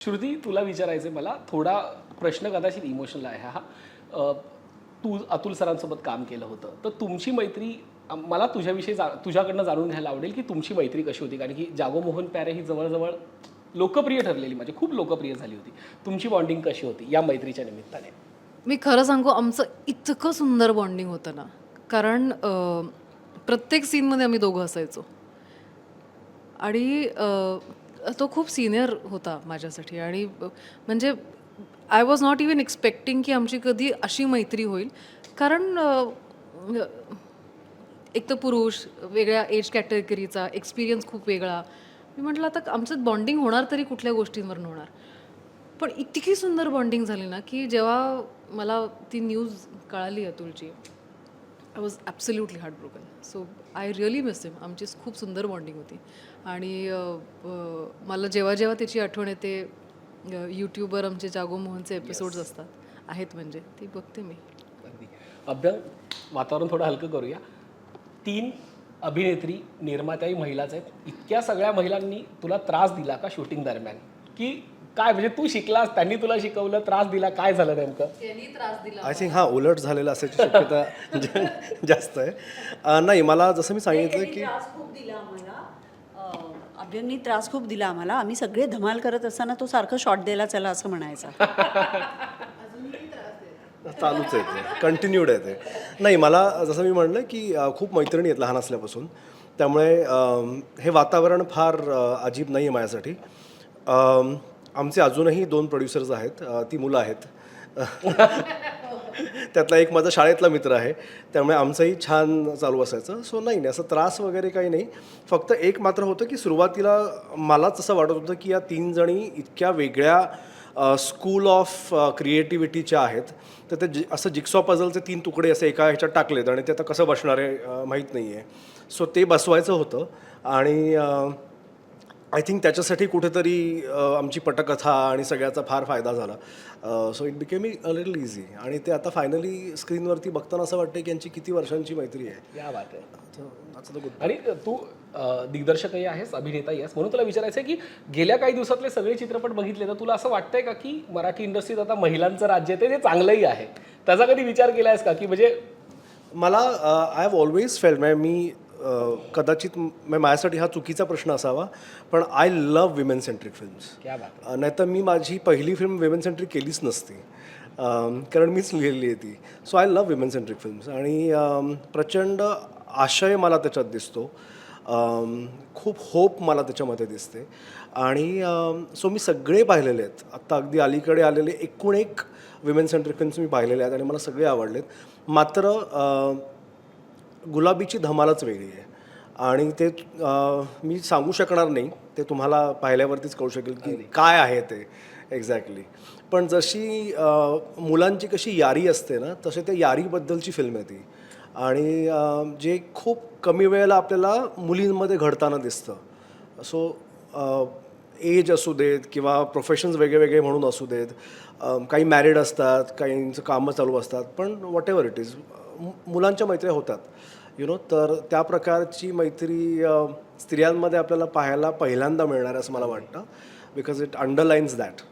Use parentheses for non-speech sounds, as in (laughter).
श्रुती तुला विचारायचं आहे मला थोडा प्रश्न कदाचित इमोशनल आहे हा. तू अतुल सरांसोबत काम केलं होतं. तर तुमची मैत्री मला तुझ्याविषयी जा तुझ्याकडनं जाणून घ्यायला आवडेल की तुमची मैत्री कशी होती? कारण की जागो मोहन प्यारे ही जवळजवळ लोकप्रिय ठरलेली म्हणजे खूप लोकप्रिय झाली होती. तुमची बॉन्डिंग कशी होती या मैत्रीच्या निमित्ताने? मी खरं सांगू आमचं इतकं सुंदर बॉन्डिंग होतं ना. कारण प्रत्येक सीनमध्ये आम्ही दोघं असायचो. आणि तो खूप सिनियर होता माझ्यासाठी. आणि म्हणजे I was not even expecting की आमची कधी अशी मैत्री होईल. कारण एक तर पुरुष वेगळ्या एज कॅटेगरीचा एक्सपिरियन्स खूप वेगळा. मी म्हटलं आता आमचं बॉन्डिंग होणार तरी कुठल्या गोष्टींवरून होणार? पण इतकी सुंदर बॉन्डिंग झाली ना की जेव्हा मला ती न्यूज कळाली अतुलची I was absolutely heartbroken so I really miss him आमची खूप सुंदर बॉन्डिंग होती. आणि मला जेव्हा जेव्हा त्याची आठवण येते यूट्यूबवर आमचे जागो मोहनचे एपिसोड्स असतात आहेत म्हणजे ती बघते मी. अगदी. अभ्यंग वातावरण थोडं हलकं करूया. तीन अभिनेत्री निर्मात्याही महिलाच आहेत. इतक्या सगळ्या महिलांनी तुला त्रास दिला का शूटिंग दरम्यान? की काय म्हणजे तू शिकलास त्यांनी तुला शिकवलं त्रास दिला काय झालं नेमकं? त्यांनी त्रास दिला. आय थिंक हा उलट झालेला असायची शक्यता (laughs) जा- जास्त आहे. अं, नाही मला जसं मी सांगितलं की त्रास खूप दिला आम्हाला. अं, अभ्यंगनी त्रास खूप दिला आम्हाला. आम्ही सगळे धमाल करत असताना तो सारखं शॉट द्यायला चला असं म्हणायचा. (laughs) चालूच आहे ते. कंटिन्यूड आहे ते. नाही मला जसं मी म्हणलं की अं, खूप मैत्रिणी आहेत लहान असल्यापासून. त्यामुळे अं, हे वातावरण फार अं, अजीब नाही आहे माझ्यासाठी. अं, आमचे अजूनही दोन प्रोड्युसर्स आहेत ती मुलं आहेत. (laughs) त्यातला एक माझा शाळेतला मित्र आहे त्यामुळे आमचंही छान चालू असायचं. सो नाही नाही असं त्रास वगैरे काही नाही. फक्त एक मात्र होतं की सुरुवातीला मलाच असं वाटत होतं की या तीन जणी इतक्या वेगळ्या स्कूल ऑफ क्रिएटिव्हिटीच्या आहेत. तर ते जि असं जिक्सॉ पझलचे तीन तुकडे असे एका ह्याच्यात टाकलेत आणि ते आता कसं बसणार आहे माहीत नाही आहे सो ते बसवायचं होतं आणि आय थिंक त्याच्यासाठी कुठेतरी आमची पटकथा आणि सगळ्याचा फार फायदा झाला. So it became a little easy आणि ते आता फायनली स्क्रीनवरती बघताना असं वाटतं की यांची किती वर्षांची मैत्री आहे. या बात आहे आणि तू दिग्दर्शकही आहेस अभिनेताही आहेस. म्हणून तुला विचारायचं आहे की गेल्या काही दिवसातले सगळे चित्रपट बघितले तर तुला असं वाटतंय का की मराठी इंडस्ट्रीत आता महिलांचं राज्य आहे ते चांगलंही आहे? त्याचा कधी विचार केला आहेस का? की म्हणजे मला आय हॅव ऑलवेज फेल म्हणजे मी कदाचित म- माझ्यासाठी हा चुकीचा प्रश्न असावा पण I love women centric films क्या बात नाही तर मी माझी पहिली फिल्म विमेन सेंट्रिक केलीच नसती. कारण मीच लिहिलेली आहे ती. So I love women centric films आणि प्रचंड आशय मला त्याच्यात दिसतो. खूप होप मला त्याच्यामध्ये दिसते. आणि सो मी सगळे पाहिलेले आहेत. आत्ता अगदी अलीकडे आलेले एकूण एक विमेन सेंट्रिक फिल्म्स मी पाहिलेले आहेत आणि मला सगळे आवडलेत. मात्र गुलाबीची धमालच वेगळी आहे. आणि ते मी सांगू शकणार नाही ते तुम्हाला पाहिल्यावरतीच कळू शकेल की काय आहे ते एक्झॅक्टली पण जशी मुलांची कशी यारी असते ना तसे त्या यारीबद्दलची फिल्म आहे ती. आणि जे खूप कमी वेळेला आपल्याला मुलींमध्ये घडताना दिसतं. सो एज असू देत किंवा प्रोफेशन्स वेगळे वेगळे म्हणून असू देत काही मॅरिड असतात काहींचं कामं चालू असतात पण वॉट एव्हर इट इज मुलांच्या मैत्र्या होतात. यु नो तर त्या प्रकारची मैत्री स्त्रियांमध्ये आपल्याला पाहायला पहिल्यांदा मिळणार आहे असं मला वाटतं. Because it अंडरलाईन्स that